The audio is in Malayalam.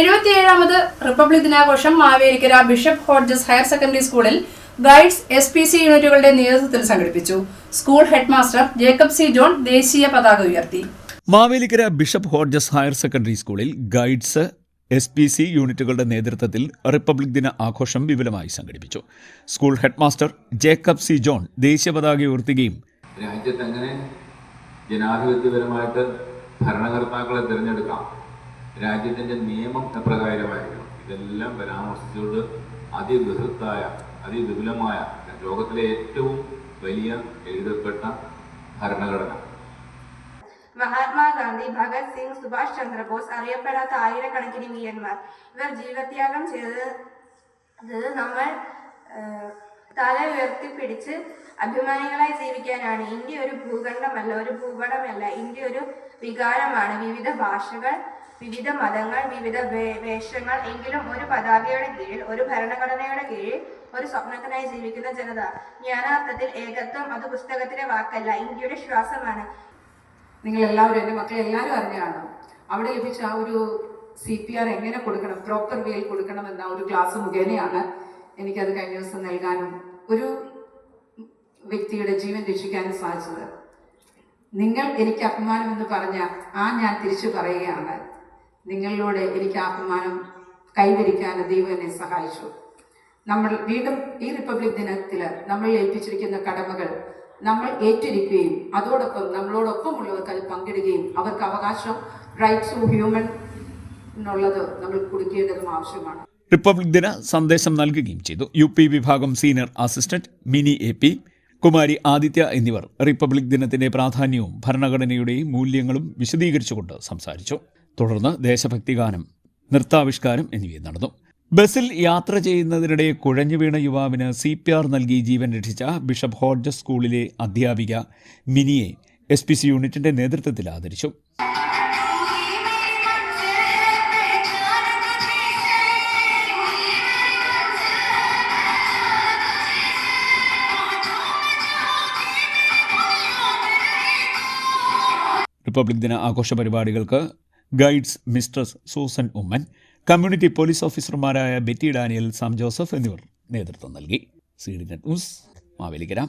എഴുപത്തിയേഴാമത് റിപ്പബ്ലിക് ദിനാഘോഷം Mavelikkara Bishop Hodges higher secondary സ്കൂളിൽ ഗൈഡ്സ് എസ് പി സി യൂണിറ്റുകളുടെ നേതൃത്വത്തിൽ സംഘടിപ്പിച്ചു. School headmaster Jacob C John ദേശീയ പതാക ഉയർത്തി. Mavelikkara Bishop Hodges higher secondary സ്കൂളിൽ ഗൈഡ്സ് എസ് പി സി യൂണിറ്റുകളുടെ നേതൃത്വത്തിൽ റിപ്പബ്ലിക് ദിന ആഘോഷം വിപുലമായി സംഘടിപ്പിച്ചു. School headmaster Jacob C John ദേശീയ പതാക ഉയർത്തുകയും രാജ്യത്ത് എങ്ങനെ ജനാധിപത്യപരമായിട്ട് ഭരണകർത്താക്കളെ തിരഞ്ഞെടുക്കാം. രാജ്യത്തിന്റെ നിയമം എപ്രകാരമായിരിക്കണം ഇതെല്ലാം പരാമർശിച്ചുകൊണ്ട് അതിബൃഹത്തായ അതിവിപുലമായ ലോകത്തിലെ ഏറ്റവും വലിയ എഴുതപ്പെട്ട ഭരണഘടന. മഹാത്മാഗാന്ധി ഭഗത് സിംഗ് സുഭാഷ് ചന്ദ്രബോസ് അറിയപ്പെടാത്ത ആയിരക്കണക്കിന് വീരന്മാർ. ഇവർ ജീവത്യാഗം ചെയ്തത് നമ്മൾ തല ഉയർത്തിപ്പിടിച്ച് അഭിമാനികളായി ജീവിക്കാനാണ്. ഇന്ത്യ ഒരു ഭൂഖണ്ഡമല്ല ഒരു ഭൂപടമല്ല. ഇന്ത്യ ഒരു വികാരമാണ്. വിവിധ ഭാഷകൾ വിവിധ മതങ്ങൾ വിവിധ വേഷങ്ങൾ എങ്കിലും ഒരു പതാകയുടെ കീഴിൽ ഒരു ഭരണഘടനയുടെ കീഴിൽ ഒരു സ്വപ്നത്തിനായി ജീവിക്കുന്ന ജനത. ജ്ഞാനാർത്ഥത്തിൽ ഏകത്വം അത് പുസ്തകത്തിലെ വാക്കല്ല ഇന്ത്യയുടെ ശ്വാസമാണ്. നിങ്ങൾ എല്ലാവരും എന്റെ മക്കളെ എല്ലാവരും അറിഞ്ഞാണ് അവിടെ ലഭിച്ച ആ ഒരു സി പി ആർ എങ്ങനെ കൊടുക്കണം പ്രോപ്പർ വേയിൽ കൊടുക്കണം എന്ന ഒരു ക്ലാസ് മുഖേനയാണ് എനിക്കത് കഴിഞ്ഞ ദിവസം നൽകാനും ഒരു വ്യക്തിയുടെ ജീവൻ രക്ഷിക്കാനും സാധിച്ചത്. നിങ്ങൾ എനിക്ക് അഭിമാനം എന്ന് പറഞ്ഞ ആ ഞാൻ തിരിച്ചു പറയുകയാണ്. നിങ്ങളിലൂടെ എനിക്ക് ആത്മാനം കൈവരിക്കാൻ ദൈവം എന്നെ സഹായിച്ചു. നമ്മൾ വീണ്ടും ഈ റിപ്പബ്ലിക് ദിനത്തിൽ നമ്മൾ ഏൽപ്പിച്ചിരിക്കുന്ന കടമകൾ നമ്മൾ ഏറ്റിരിക്കുകയും അതോടൊപ്പം നമ്മളോടൊപ്പമുള്ളവർക്ക് അത് പങ്കിടുകയും അവർക്ക് അവകാശം റൈറ്റ്സ് ടു ഹ്യൂമൻ എന്നുള്ളത് നമ്മൾ കൊടുക്കേണ്ടതും ആവശ്യമാണ്. റിപ്പബ്ലിക് ദിന സന്ദേശം നൽകുകയും ചെയ്തു. യു പി വിഭാഗം senior assistant Mini A P Kumari Aditya എന്നിവർ റിപ്പബ്ലിക് ദിനത്തിന്റെ പ്രാധാന്യവും ഭരണഘടനയുടെയും മൂല്യങ്ങളും വിശദീകരിച്ചുകൊണ്ട് സംസാരിച്ചു. തുടർന്ന് ദേശഭക്തി ഗാനം നൃത്താവിഷ്കാരം എന്നിവയും നടന്നു. ബസ്സിൽ യാത്ര ചെയ്യുന്നതിനിടെ കുഴഞ്ഞു വീണ യുവാവിന് സി പി ആർ നൽകി ജീവൻ രക്ഷിച്ച ബിഷപ്പ് ഹോർജസ് സ്കൂളിലെ അധ്യാപിക മിനിയെ എസ് പി സി യൂണിറ്റിന്റെ നേതൃത്വത്തിൽ ആദരിച്ചു. റിപ്പബ്ലിക് ദിന ആഘോഷ പരിപാടികൾക്ക് guides Mrs Susan Oommen community police ഓഫീസർമാരായ ബെറ്റി ഡാനിയൽ സാം ജോസഫ് എന്നിവർ നേതൃത്വം നൽകി. C D net news Mavelikara.